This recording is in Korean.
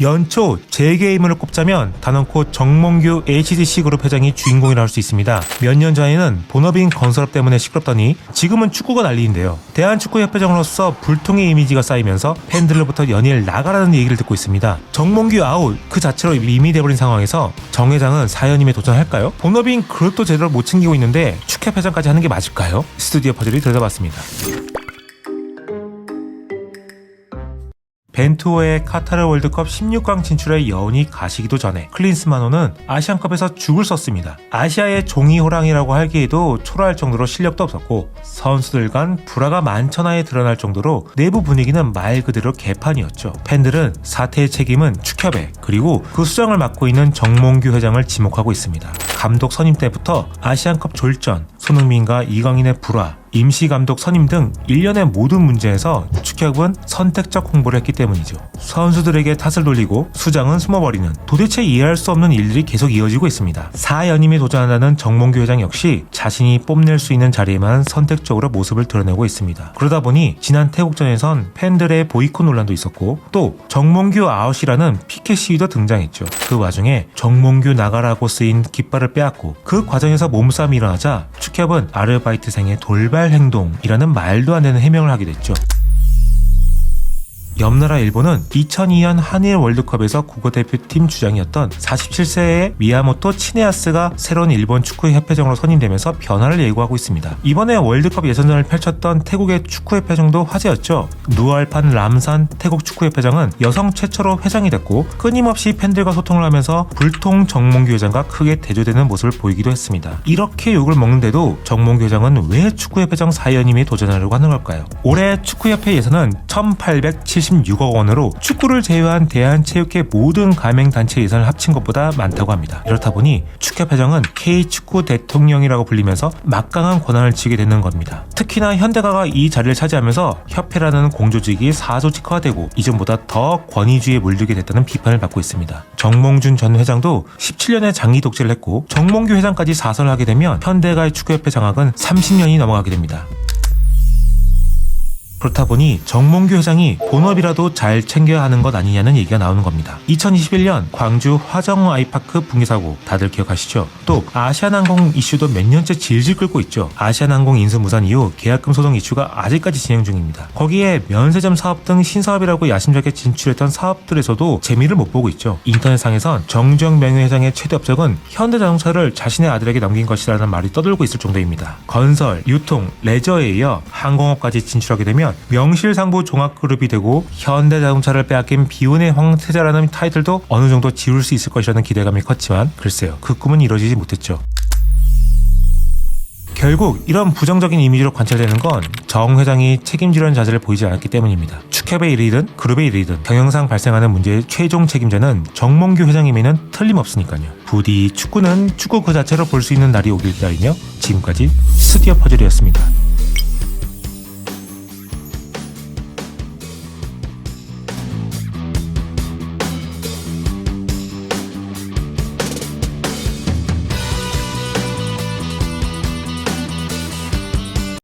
연초 재계임을 꼽자면 단언코 정몽규 HDC 그룹 회장이 주인공이라 할 수 있습니다. 몇 년 전에는 본업인 건설업 때문에 시끄럽더니 지금은 축구가 난리인데요. 대한축구협회장으로서 불통의 이미지가 쌓이면서 팬들로부터 연일 나가라는 얘기를 듣고 있습니다. 정몽규 아웃 그 자체로 이미 돼버린 상황에서 정 회장은 사연임에 도전할까요? 본업인 그룹도 제대로 못 챙기고 있는데 축협회장까지 하는 게 맞을까요? 스튜디오 퍼즐이 들여다봤습니다. 벤투어의 카타르 월드컵 16강 진출에 여운이 가시기도 전에 클린스만호는 아시안컵에서 죽을 썼습니다. 아시아의 종이 호랑이라고 하기에도 초라할 정도로 실력도 없었고 선수들 간 불화가 만천하에 드러날 정도로 내부 분위기는 말 그대로 개판이었죠. 팬들은 사태의 책임은 축협에 그리고 그 수장을 맡고 있는 정몽규 회장을 지목하고 있습니다. 감독 선임 때부터 아시안컵 졸전, 손흥민과 이강인의 불화, 임시 감독 선임 등 일련의 모든 문제에서 축협은 선택적 홍보를 했기 때문이죠. 선수들에게 탓을 돌리고 수장은 숨어버리는 도대체 이해할 수 없는 일들이 계속 이어지고 있습니다. 4연임에 도전한다는 정몽규 회장 역시 자신이 뽐낼 수 있는 자리에만 선택적으로 모습을 드러내고 있습니다. 그러다 보니 지난 태국전에선 팬들의 보이콧 논란도 있었고 또 정몽규 아웃이라는 피켓 시위도 등장했죠. 그 와중에 정몽규 나가라고 쓰인 깃발을 빼앗고 그 과정에서 몸싸움이 일어나자 축협은 아르바이트생의 돌발 행동이라는 말도 안 되는 해명을 하게 됐죠. 옆나라 일본은 2002년 한일 월드컵에서 국가대표팀 주장이었던 47세의 미야모토 치네아스가 새로운 일본 축구협회장으로 선임되면서 변화를 예고하고 있습니다. 이번에 월드컵 예선전을 펼쳤던 태국의 축구협회장도 화제였죠. 누알판 람산 태국 축구협회장은 여성 최초로 회장이 됐고 끊임없이 팬들과 소통을 하면서 불통 정몽규 회장과 크게 대조되는 모습을 보이기도 했습니다. 이렇게 욕을 먹는데도 정몽규 회장은 왜 축구협회장 4연임에 도전하려고 하는 걸까요? 올해 축구협회 예산은 1,876억 원으로 축구를 제외한 대한체육회 모든 가맹단체 예산을 합친 것보다 많다고 합니다. 이렇다 보니 축협회장은 K축구 대통령이라고 불리면서 막강한 권한을 쥐게 되는 겁니다. 특히나 현대가가 이 자리를 차지하면서 협회라는 공조직이 사조직화되고 이전보다 더 권위주의에 물들게 됐다는 비판을 받고 있습니다. 정몽준 전 회장도 17년의 장기 독재를 했고 정몽규 회장까지 사설을 하게 되면 현대가의 축구협회 장악은 30년이 넘어가게 됩니다. 그렇다 보니 정몽규 회장이 본업이라도 잘 챙겨야 하는 것 아니냐는 얘기가 나오는 겁니다. 2021년 광주 화정 아이파크 붕괴 사고 다들 기억하시죠? 또 아시아나항공 이슈도 몇 년째 질질 끌고 있죠. 아시아나항공 인수 무산 이후 계약금 소송 이슈가 아직까지 진행 중입니다. 거기에 면세점 사업 등 신사업이라고 야심차게 진출했던 사업들에서도 재미를 못 보고 있죠. 인터넷상에선 정주영 명예 회장의 최대 업적은 현대자동차를 자신의 아들에게 넘긴 것이라는 말이 떠돌고 있을 정도입니다. 건설, 유통, 레저에 이어 항공업까지 진출하게 되면 명실상부 종합그룹이 되고 현대자동차를 빼앗긴 비운의 황태자라는 타이틀도 어느 정도 지울 수 있을 것이라는 기대감이 컸지만 글쎄요 그 꿈은 이루어지지 못했죠. 결국 이런 부정적인 이미지로 관찰되는 건 정 회장이 책임지려는 자세를 보이지 않았기 때문입니다. 축협의 일이든 그룹의 일이든 경영상 발생하는 문제의 최종 책임자는 정몽규 회장임에는 틀림없으니까요. 부디 축구는 축구 그 자체로 볼 수 있는 날이 오길 기다리며 지금까지 스튜디오 퍼즐이었습니다.